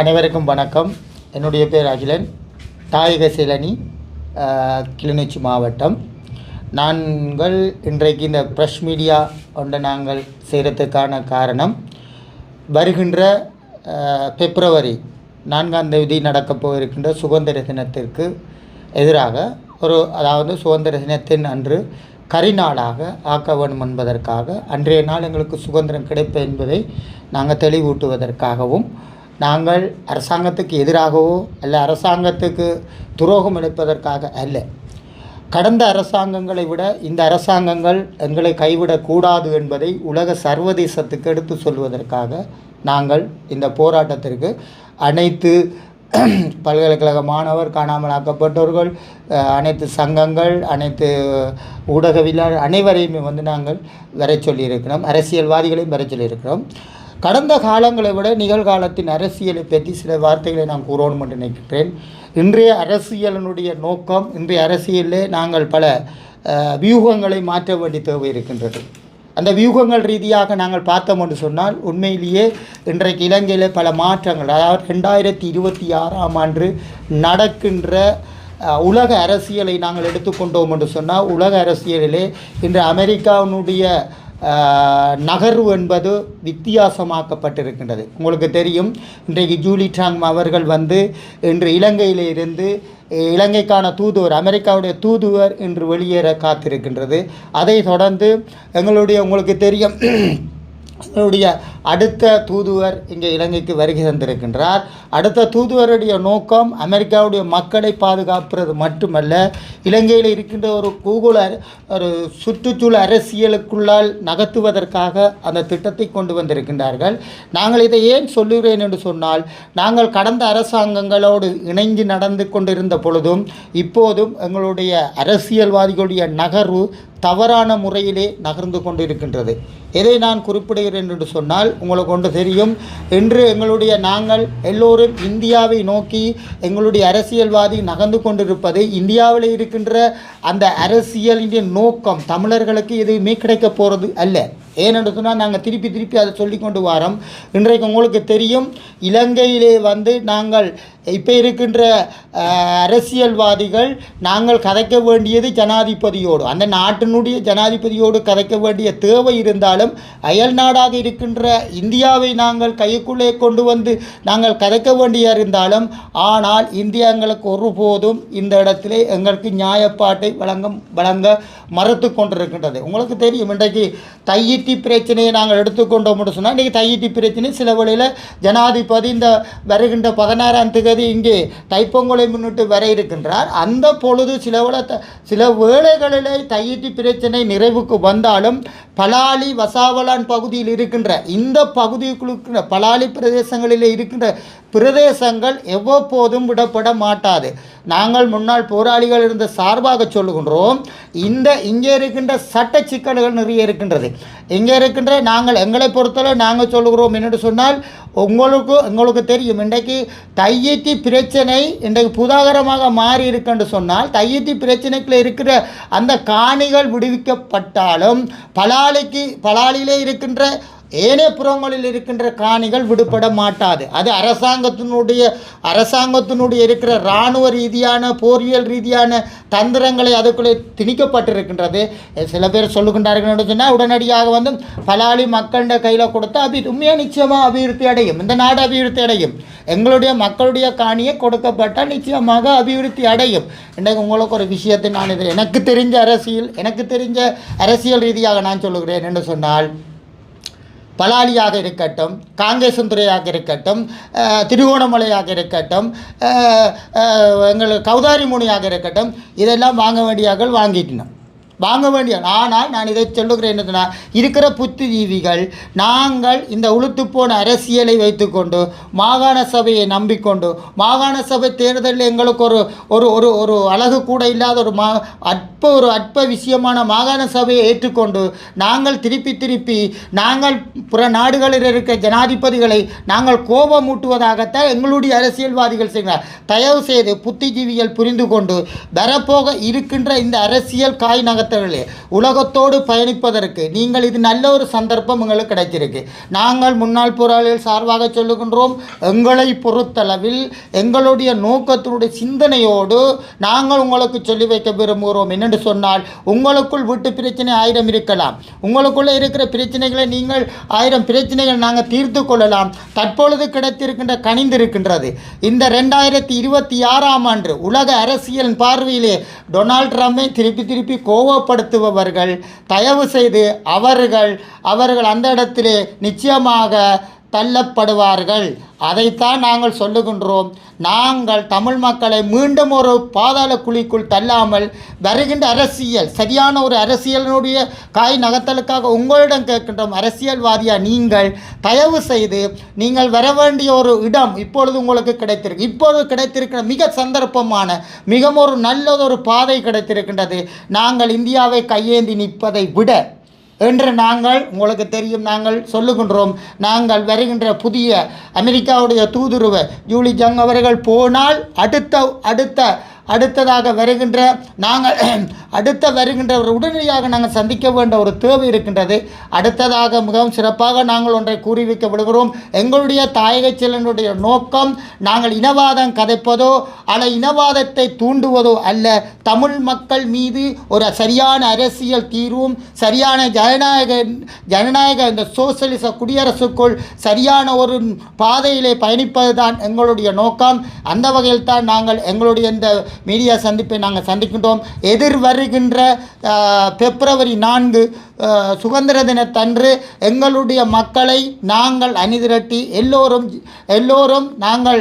அனைவருக்கும் வணக்கம். என்னுடைய பேர் அகிலன். தாயக சிலனி கிளிநொச்சி மாவட்டம். நாங்கள் இன்றைக்கு இந்த ப்ரெஷ் மீடியா ஒன்றை நாங்கள் செய்கிறதுக்கான காரணம் வருகின்ற பிப்ரவரி நான்காம் தேதி நடக்கப் போயிருக்கின்ற சுதந்திர தினத்திற்கு எதிராக ஒரு அதாவது சுதந்திர தினத்தின் அன்று கரிநாளாக ஆக்க வேண்டும் என்பதற்காக அன்றைய நாள் எங்களுக்கு சுதந்திரம் கிடைப்பு என்பதை நாங்கள் தெளிவூட்டுவதற்காகவும் நாங்கள் அரசாங்கத்துக்கு எதிராகவோ அல்ல அரசாங்கத்துக்கு துரோகம் இழைப்பதற்காக அல்ல. கடந்த அரசாங்கங்களை விட இந்த அரசாங்கங்கள் எங்களை கைவிடக்கூடாது என்பதை உலக சர்வதேசத்துக்கு எடுத்து சொல்வதற்காக நாங்கள் இந்த போராட்டத்திற்கு அனைத்து பல்கலைக்கழக மாணவர் காணாமலாக்கப்பட்டவர்கள் அனைத்து சங்கங்கள் அனைத்து ஊடகவியலாளர் அனைவரையுமே வந்து நாங்கள் வர சொல்லியிருக்கிறோம். அரசியல்வாதிகளையும் வர சொல்லியிருக்கிறோம். கடந்த காலங்களை விட நிகழ்காலத்தின் அரசியலை பற்றி சில வார்த்தைகளை நான் கூறணும் என்று நினைக்கிறேன். இன்றைய அரசியலினுடைய நோக்கம் இன்றைய அரசியலிலே நாங்கள் பல வியூகங்களை மாற்ற வேண்டிய தேவை இருக்கின்றது. அந்த வியூகங்கள் ரீதியாக நாங்கள் பார்த்தோம் என்று சொன்னால் உண்மையிலேயே இன்றைக்கு இலங்கையில் பல மாற்றங்கள் அதாவது ரெண்டாயிரத்தி இருபத்தி ஆறாம் ஆண்டு நடக்கின்ற உலக அரசியலை நாங்கள் எடுத்துக்கொண்டோம் என்று சொன்னால் உலக அரசியலிலே இன்று அமெரிக்காவினுடைய நகர்வு என்பது வித்தியாசமாக்கப்பட்டிருக்கின்றது. உங்களுக்கு தெரியும் இன்றைக்கு ஜூலி ட்ராங் அவர்கள் வந்து இன்று இலங்கையிலிருந்து இலங்கைக்கான தூதுவர் அமெரிக்காவுடைய தூதுவர் இன்று வெளியேற காத்திருக்கின்றது. அதை தொடர்ந்து எங்களுடைய உங்களுக்கு தெரியும் எங்களுடைய அடுத்த தூதுவர் இங்கே இலங்கைக்கு வருகை தந்திருக்கின்றார். அடுத்த தூதுவருடைய நோக்கம் அமெரிக்காவுடைய மக்களை பாதுகாப்புறது மட்டுமல்ல இலங்கையில் இருக்கின்ற ஒரு கூகுள் ஒரு சுற்றுச்சூழல் அரசியலுக்குள்ளால் நகர்த்துவதற்காக அந்த திட்டத்தை கொண்டு வந்திருக்கின்றார்கள். நாங்கள் இதை ஏன் சொல்லுகிறேன் என்று சொன்னால் நாங்கள் கடந்த அரசாங்கங்களோடு இணைந்து நடந்து கொண்டிருந்த பொழுதும் இப்போதும் எங்களுடைய அரசியல்வாதிகளுடைய நகர்வு தவறான முறையிலே நகர்ந்து கொண்டிருக்கின்றது. எதை நான் குறிப்பிடுகிறேன் என்று சொன்னால் உங்களுக்கு ஒன்று தெரியும். இன்று எங்களுடைய நாங்கள் எல்லோரும் இந்தியாவை நோக்கி எங்களுடைய அரசியல்வாதி நகர்ந்து கொண்டிருப்பது இந்தியாவில் இருக்கின்ற அந்த அரசியலின் நோக்கம் தமிழர்களுக்கு எதுவுமே கிடைக்க போகிறது அல்ல. ஏனென்று சொன்னால் நாங்கள் திருப்பி திருப்பி அதை சொல்லி கொண்டு வரோம். இன்றைக்கு உங்களுக்கு தெரியும் இலங்கையிலே வந்து நாங்கள் இப்போ இருக்கின்ற அரசியல்வாதிகள் நாங்கள் கதைக்க வேண்டியது ஜனாதிபதியோடு அந்த நாட்டினுடைய ஜனாதிபதியோடு கதைக்க வேண்டிய தேவை இருந்தாலும் அயல் நாடாக இருக்கின்ற இந்தியாவை நாங்கள் கைக்குள்ளே கொண்டு வந்து நாங்கள் கதைக்க வேண்டிய இருந்தாலும் ஆனால் இந்தியா எங்களுக்கு ஒருபோதும் இந்த இடத்திலே எங்களுக்கு நியாயப்பாட்டை வழங்க வழங்க மறுத்து கொண்டிருக்கின்றது. உங்களுக்கு தெரியும் இன்றைக்கு தையிட்டி பிரச்சனையை நாங்கள் எடுத்துக்கொண்டோம் சொன்னால் இன்றைக்கி தையிட்டி பிரச்சனை சில வழியில் ஜனாதிபதி இந்த வருகின்ற பதினாறாம் தேதி இங்கே தைப்பொங்கலை முன்னிட்டு வர இருக்கின்றார். அந்த பொழுது சில த- சில வேளைகளிலே தையிட்டி பிரச்சனை நிறைவுக்கு வந்தாலும் பலாலி வசாவலான் பகுதியில் இருக்கின்ற இந்த பகுதிக்குள்ள பலாலி பிரதேசங்களில் இருக்கின்ற பிரதேசங்கள் எவ்வப்போதும் விடப்பட மாட்டாது. நாங்கள் முன்னாள் போராளிகள் இருந்த சார்பாக சொல்லுகின்றோம் இந்த இங்கே இருக்கின்ற சட்ட சிக்கல்கள் நிறைய இருக்கின்றது. இங்கே இருக்கின்ற நாங்கள் எங்களை பொறுத்தவரை நாங்கள் சொல்லுகிறோம் என்று சொன்னால் உங்களுக்கு உங்களுக்கு தெரியும் இன்றைக்கு தையத்தி பிரச்சனை இன்றைக்கு புதாகரமாக மாறி இருக்குன்னு சொன்னால் தையீட்டி பிரச்சனைக்குள்ள இருக்கிற அந்த காணிகள் விடுவிக்கப்பட்டாலும் பலாலிக்கு பலாலியிலே இருக்கின்ற ஏனைய புறங்களில் இருக்கின்ற காணிகள் விடுபட மாட்டாது. அது அரசாங்கத்தினுடைய அரசாங்கத்தினுடைய இருக்கிற இராணுவ ரீதியான போரியல் ரீதியான தந்திரங்களை அதுக்குள்ளே திணிக்கப்பட்டிருக்கின்றது. சில பேர் சொல்லுகின்றார்கள் சொன்னால் உடனடியாக வந்து பலாலி மக்களிட கையில் கொடுத்தா அபி உண்மையாக நிச்சயமாக அபிவிருத்தி அடையும்? இந்த நாடு அபிவிருத்தி அடையும். எங்களுடைய மக்களுடைய காணியை கொடுக்கப்பட்டால் நிச்சயமாக அபிவிருத்தி அடையும். இன்றைக்கு உங்களுக்கு ஒரு விஷயத்தை நான் இது எனக்கு தெரிஞ்ச அரசியல் எனக்கு தெரிஞ்ச அரசியல் ரீதியாக நான் சொல்லுகிறேன் என்று சொன்னால் பலாலியாக இருக்கட்டும் காங்கேசந்துறையாக இருக்கட்டும் திருகோணமலையாக இருக்கட்டும் எங்களுக்கு எங்கள் கௌதாரி முனியாக இருக்கட்டும் இதெல்லாம் வாங்க வேண்டியார்கள் வாங்கிட்டோம் வாங்க வேண்டிய ஆனால் நான் இதை சொல்லுகிறேன் என்னதுன்னா இருக்கிற புத்திஜீவிகள் நாங்கள் இந்த உளுத்துப்போன அரசியலை வைத்துக்கொண்டு மாகாண சபையை நம்பிக்கொண்டு மாகாண சபை தேர்தலில் எங்களுக்கு ஒரு ஒரு ஒரு ஒரு அழகு கூட இல்லாத ஒரு மா அற்ப ஒரு அற்ப விஷயமான மாகாண சபையை ஏற்றுக்கொண்டு நாங்கள் திருப்பி திருப்பி நாங்கள் புற நாடுகளில் இருக்க ஜனாதிபதிகளை நாங்கள் கோபமூட்டுவதாகத்தான் எங்களுடைய அரசியல்வாதிகள் செய்கிறார். தயவு செய்து புத்திஜீவிகள் புரிந்து கொண்டு வரப்போக இருக்கின்ற இந்த அரசியல் காய் நகர் சகோதரர்களே உலகத்தோடு பயணிப்பதற்கு நீங்கள் இது நல்ல ஒரு சந்தர்ப்பம் உங்களுக்கு கிடைச்சிருக்கு நாங்கள் முன்னாள் போராளிகள் சார்பாக சொல்லுகின்றோம் எங்களை பொறுத்தளவில் எங்களுடைய நோக்கத்தினுடைய சிந்தனையோடு நாங்கள் உங்களுக்கு சொல்லி வைக்க விரும்புகிறோம். என்னென்று சொன்னால் உங்களுக்குள் வீட்டு பிரச்சனை ஆயிரம் இருக்கலாம். உங்களுக்குள்ளே இருக்கிற பிரச்சனைகளை நீங்கள் ஆயிரம் பிரச்சனைகள் நாங்கள் தீர்த்து கொள்ளலாம். தற்பொழுது கிடைத்திருக்கின்ற கணிந்திருக்கின்றது இந்த ரெண்டாயிரத்தி இருபத்தி ஆறாம் ஆண்டு உலக அரசியல் பார்வையிலே டொனால்ட் ட்ரம்பை திருப்பி திருப்பி கோபப்படுத்துபவர்கள் தயவு செய்து அவர்கள் அவர்கள் அந்த இடத்திலே நிச்சயமாக தள்ளப்படுவார்கள். அதைத்தான் நாங்கள் சொல்லுகின்றோம். நாங்கள் தமிழ் மக்களை மீண்டும் ஒரு பாதாள குழிக்குள் தள்ளாமல் வருகின்ற அரசியல் சரியான ஒரு அரசியலினுடைய காய் நகர்த்தலுக்காக உங்களிடம் கேட்கின்றோம். அரசியல்வாதியா நீங்கள்? தயவு செய்து நீங்கள் வர வேண்டிய ஒரு இடம் இப்பொழுது உங்களுக்கு கிடைத்திருக்கு. இப்பொழுது கிடைத்திருக்கிற மிக சந்தர்ப்பமான மிகவும் ஒரு நல்லதொரு பாதை கிடைத்திருக்கின்றது. நாங்கள் இந்தியாவை கையேந்தி நிற்பதை விட என்று நாங்கள் உங்களுக்கு தெரியும் நாங்கள் சொல்லுகின்றோம். நாங்கள் வருகின்ற புதிய அமெரிக்காவுடைய தூதுருவ ஜூலி ஜங் அவர்கள் போனால் அடுத்த அடுத்த அடுத்ததாக வருகின்ற நாங்கள் அடுத்த வருகின்ற ஒரு உடனடியாக நாங்கள் சந்திக்க வேண்ட ஒரு தேவை இருக்கின்றது. அடுத்ததாக மிகவும் சிறப்பாக நாங்கள் ஒன்றை கூறி வைக்க விடுகிறோம். எங்களுடைய தாயக செல்லனுடைய நோக்கம் நாங்கள் இனவாதம் கதைப்பதோ அல்ல இனவாதத்தை தூண்டுவதோ அல்ல தமிழ் மக்கள் மீது ஒரு சரியான அரசியல் தீர்வும் சரியான ஜனநாயக ஜனநாயக இந்த சோசியலிச குடியரசுக்குள் சரியான ஒரு பாதையிலே பயணிப்பது தான் எங்களுடைய நோக்கம். அந்த வகையில் தான் நாங்கள் எங்களுடைய இந்த மீடியா சந்திப்பை நாங்கள் சந்திக்கின்றோம். எதிர் வருகின்ற பிப்ரவரி நான்கு சுதந்திர தினத்தன்று எங்களுடைய மக்களை நாங்கள் அணிதிரட்டி எல்லோரும் எல்லோரும் நாங்கள்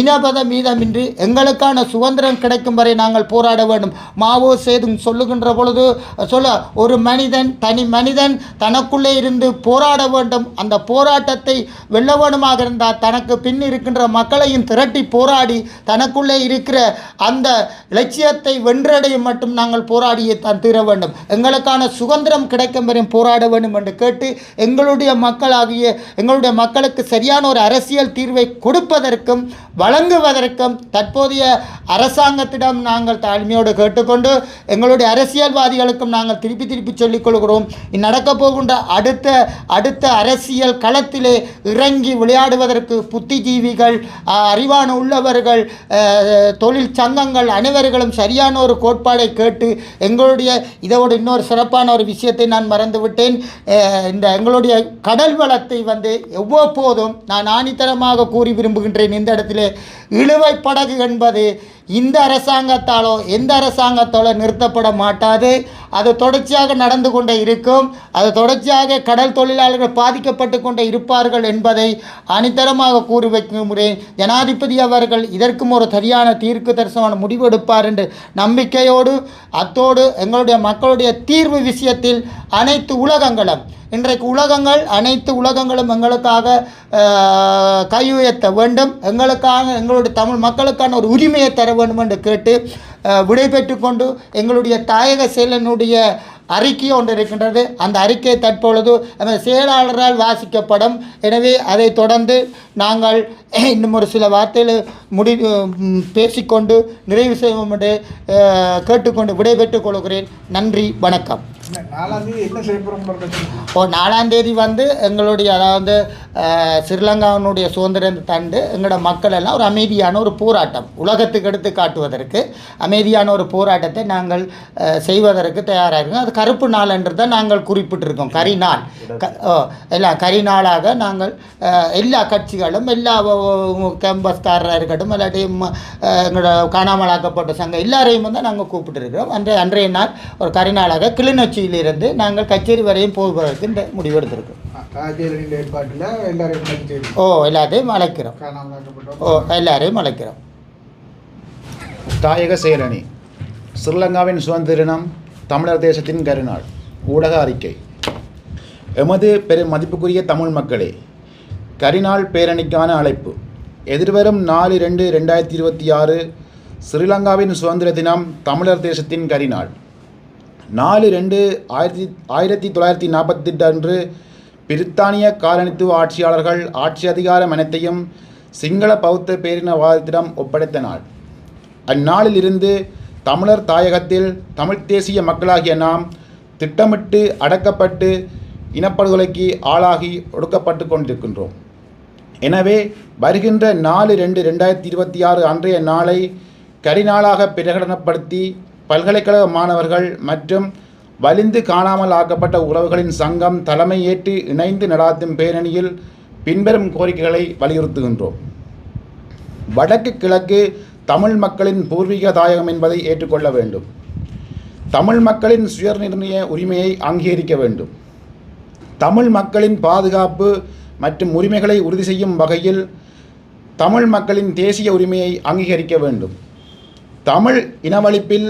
இனபத மீதமின்றி எங்களுக்கான சுதந்திரம் கிடைக்கும் வரை நாங்கள் போராட வேண்டும். மாவோ சேதும் சொல்லுகின்ற பொழுது சொல்ல ஒரு மனிதன் தனி மனிதன் தனக்குள்ளே இருந்து போராட வேண்டும். அந்த போராட்டத்தை வெல்ல வேண்டுமாக இருந்தால் தனக்கு பின் இருக்கின்ற மக்களையும் திரட்டி போராடி தனக்குள்ளே இருக்கிற அந்த லட்சியத்தை வென்றடையும் மட்டும் நாங்கள் போராடியே தான் தீர வேண்டும். எங்களுக்கான சுதந்திரம் கிடை கிடைக்கும் வரையும் போராட வேண்டும் என்று கேட்டு எங்களுடைய மக்களாகிய எங்களுடைய மக்களுக்கு சரியான ஒரு அரசியல் தீர்வை கொடுப்பதற்கும் வழங்குவதற்கும் தற்போதைய அரசாங்கத்திடம் நாங்கள் தாழ்மையோடு கேட்டுக்கொண்டு எங்களுடைய அரசியல்வாதிகளுக்கும் நாங்கள் திருப்பி திருப்பி சொல்லிக் கொள்கிறோம். நடக்கப் போகின்ற அடுத்த அடுத்த அரசியல் களத்திலே இறங்கி விளையாடுவதற்கு புத்திஜீவிகள் அறிவான உள்ளவர்கள் தொழில் சங்கங்கள் அனைவர்களும் சரியான ஒரு கோட்பாடை கேட்டு எங்களுடைய இதோடு இன்னொரு சிறப்பான ஒரு விஷயத்தை நான் மறந்துவிட்டேன். இந்த எங்களுடைய கடல் வளத்தை வந்து எவ்வப்போதும் நான் ஆணித்தரமாக கூறி விரும்புகின்றேன். இந்த இடத்திலே இழுவை படகு என்பது இந்த அரசாங்கத்தாலோ எந்த அரசாங்கத்தாலோ நிறுத்தப்பட மாட்டாது. அது தொடர்ச்சியாக நடந்து கொண்டே இருக்கும். அது தொடர்ச்சியாக கடல் தொழிலாளர்கள் பாதிக்கப்பட்டு கொண்டே இருப்பார்கள் என்பதை அனித்தரமாக கூறி வைக்கிறேன். ஜனாதிபதி அவர்கள் இதற்கும் ஒரு சரியான தீர்க்கு தரிசனமான முடிவு எடுப்பார் என்று நம்பிக்கையோடு அத்தோடு எங்களுடைய மக்களுடைய தீர்வு விஷயத்தில் அனைத்து உலகங்களும் இன்றைக்கு உலகங்கள் அனைத்து உலகங்களும் எங்களுக்காக கையுயர்த்த கை உயர்த்த வேண்டும். எங்களுக்காக எங்களுடைய தமிழ் மக்களுக்கான ஒரு உரிமையை தர வேண்டும் என்று கேட்டு விடைபெற்று கொண்டு எங்களுடைய தாயக செயலனுடைய அறிக்கை ஒன்று இருக்கின்றது. அந்த அறிக்கை தற்பொழுது நமது செயலாளரால் வாசிக்கப்படும். எனவே அதை தொடர்ந்து நாங்கள் இன்னும் ஒரு சில வார்த்தைகள் முடி பேசிக்கொண்டு நிறைவு செய்வோம் என்று கேட்டுக்கொண்டு விடைபெற்றுக் கொள்கிறேன். நன்றி வணக்கம். என்ன, நாலாம் தேதி என்ன ஓ நாலாந்தேதி வந்து எங்களுடைய அதாவது ஸ்ரீலங்காவினுடைய சுதந்திரம் தண்டு எங்களோட மக்கள் எல்லாம் ஒரு அமைதியான ஒரு போராட்டம். உலகத்துக்கு எடுத்து காட்டுவதற்கு அமைதியான ஒரு போராட்டத்தை நாங்கள் செய்வதற்கு தயாராக இருக்கோம். அது கருப்பு நாள் என்று தான் நாங்கள் குறிப்பிட்டிருக்கோம். கரி நாள். க ஓ எல்லாம் கரி நாளாக நாங்கள் எல்லா கட்சிகளும் எல்லா கேம்பஸ்காரராக இருக்கட்டும் எல்லாத்தையும் எங்களோட காணாமலாக்கப்பட்ட சங்கம் எல்லாரையும் வந்து நாங்கள் கூப்பிட்டுருக்கிறோம். அன்றைய அன்றைய நாள் ஒரு கரிநாளாக கிளிநொச்சியிலிருந்து நாங்கள் கச்சேரி வரையும் போவதற்கு இந்த முடிவெடுத்திருக்கோம் ஓ எல்லாத்தையும் அழைக்கிறோம். ஓ எல்லாரையும் அழைக்கிறோம். தாயக செயலணி ஸ்ரீலங்காவின் சுதந்திர தினம் தமிழர் தேசத்தின் கருநாள் ஊடக அறிக்கை. எமது பெரும் மதிப்புக்குரிய தமிழ் மக்களே கரிநாள் பேரணிக்கான அழைப்பு. எதிர்வரும் நாலு ரெண்டு ரெண்டாயிரத்தி இருபத்தி ஆறு ஸ்ரீலங்காவின் சுதந்திர தினம் தமிழர் தேசத்தின் கரிநாள். நாலு ரெண்டு ஆயிரத்தி ஆயிரத்தி தொள்ளாயிரத்தி நாற்பத்தெட்டு அன்று பிரித்தானிய காலனித்துவ ஆட்சியாளர்கள் ஆட்சி அதிகாரம் அனைத்தையும் சிங்கள பௌத்த பேரினவாதத்திடம் ஒப்படைத்த நாள் அந்நாளிலிருந்து தமிழர் தாயகத்தில் தமிழ்த் தேசிய மக்களாகிய நாம் திட்டமிட்டு அடக்கப்பட்டு இனப்படுகொலைக்கு ஆளாகி ஒடுக்கப்பட்டு கொண்டிருக்கின்றோம். எனவே வருகின்ற நாலு ரெண்டு ரெண்டாயிரத்தி இருபத்தி ஆறு அன்றைய நாளை கரிநாளாக பிரகடனப்படுத்தி பல்கலைக்கழக மாணவர்கள் மற்றும் வலிந்து காணாமல் ஆக்கப்பட்ட உறவுகளின் சங்கம் தலைமையேற்று இணைந்து நடாத்தும் பேரணியில் பின்வரும் கோரிக்கைகளை வலியுறுத்துகின்றோம். வடக்கு கிழக்கு தமிழ் மக்களின் பூர்வீக தாயகம் என்பதை ஏற்றுக்கொள்ள வேண்டும். தமிழ் மக்களின் சுயநிர்ணய உரிமையை அங்கீகரிக்க வேண்டும். தமிழ் மக்களின் பாதுகாப்பு மற்றும் உரிமைகளை உறுதி செய்யும் வகையில் தமிழ் மக்களின் தேசிய உரிமையை அங்கீகரிக்க வேண்டும். தமிழ் இனவழிப்பில்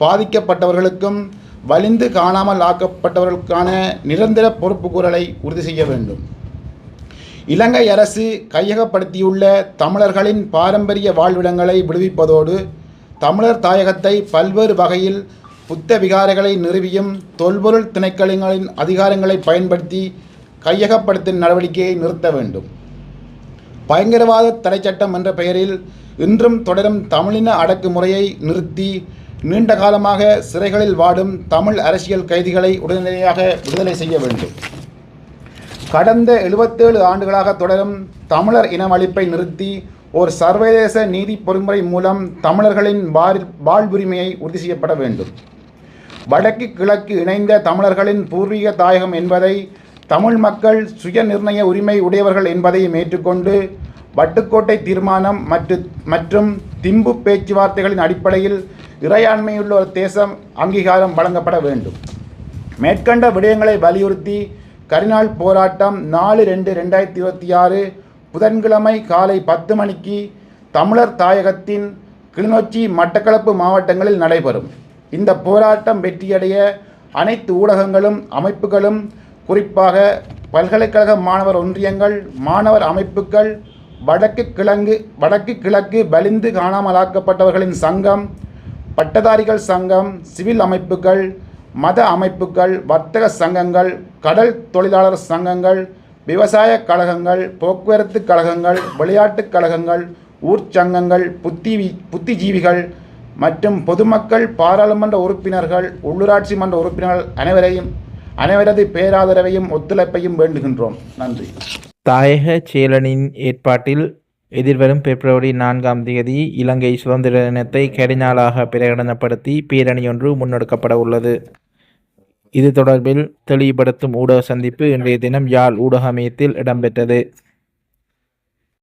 பாதிக்கப்பட்டவர்களுக்கும் வலிந்து காணாமல் ஆக்கப்பட்டவர்களுக்கான நிரந்தர பொறுப்புக்கூறலை உறுதி செய்ய வேண்டும். இலங்கை அரசு கையகப்படுத்தியுள்ள தமிழர்களின் பாரம்பரிய வாழ்விடங்களை விடுவிப்பதோடு தமிழர் தாயகத்தை பல்வேறு வகையில் புத்த விகாரைகளை நிறுவியும் தொல்பொருள் திணைக்களங்களின் அதிகாரங்களை பயன்படுத்தி கையகப்படுத்தும் நடவடிக்கையை நிறுத்த வேண்டும். பயங்கரவாத தடை சட்டம் என்ற பெயரில் இன்றும் தொடரும் தமிழின அடக்குமுறையை நிறுத்தி நீண்ட காலமாக சிறைகளில் வாடும் தமிழ் அரசியல் கைதிகளை உடனடியாக விடுதலை செய்ய வேண்டும். கடந்த எழுபத்தேழு ஆண்டுகளாக தொடரும் தமிழர் இனவழிப்பை நிறுத்தி ஒரு சர்வதேச நீதி பொறிமுறை மூலம் தமிழர்களின் வாழ் வாழ்வுரிமையை உறுதி செய்யப்பட வேண்டும். வடக்கு கிழக்கு இணைந்த தமிழர்களின் பூர்வீக தாயகம் என்பதை தமிழ் மக்கள் சுய நிர்ணய உரிமை உடையவர்கள் என்பதையும் ஏற்றுக்கொண்டு வட்டுக்கோட்டை தீர்மானம் மற்றும் மற்றும் திம்பு பேச்சுவார்த்தைகளின் அடிப்படையில் இறையாண்மையுள்ள ஒரு தேசம் அங்கீகாரம் வழங்கப்பட வேண்டும். மேற்கண்ட விடயங்களை வலியுறுத்தி கரிநாள் போராட்டம் நாலு ரெண்டு ரெண்டாயிரத்தி இருபத்தி ஆறு புதன்கிழமை காலை பத்து மணிக்கு தமிழர் தாயகத்தின் கிளிநொச்சி மட்டக்களப்பு மாவட்டங்களில் நடைபெறும். இந்த போராட்டம் வெற்றியடைய அனைத்து ஊடகங்களும் அமைப்புகளும் குறிப்பாக பல்கலைக்கழக மாணவர் ஒன்றியங்கள் மாணவர் அமைப்புகள் வடக்கு கிழங்கு வடக்கு கிழக்கு பலிந்து காணாமலாக்கப்பட்டவர்களின் சங்கம் பட்டதாரிகள் சங்கம் சிவில் அமைப்புகள் மத அமைப்புகள் வர்த்தக சங்கங்கள் கடல் தொழிலாளர் சங்கங்கள் விவசாய கழகங்கள் போக்குவரத்து கழகங்கள் விளையாட்டுக் கழகங்கள் ஊர்ச்சங்கங்கள் புத்தி புத்திஜீவிகள் மற்றும் பொதுமக்கள் பாராளுமன்ற உறுப்பினர்கள் உள்ளூராட்சி மன்ற உறுப்பினர்கள் அனைவரையும் அனைவரது பேராதரவையும் ஒத்துழைப்பையும் வேண்டுகின்றோம். நன்றி. தாயக சேலனின் ஏற்பாட்டில் எதிர்வரும் பிப்ரவரி நான்காம் தேதி இலங்கை சுதந்திர தினத்தை கரிநாளாக பிரகடனப்படுத்தி பேரணியொன்று முன்னெடுக்கப்பட உள்ளது. இது தொடர்பில் தெளிவுபடுத்தும் ஊடக சந்திப்பு இன்றைய தினம் யாழ் ஊடக மையத்தில் இடம்பெற்றது.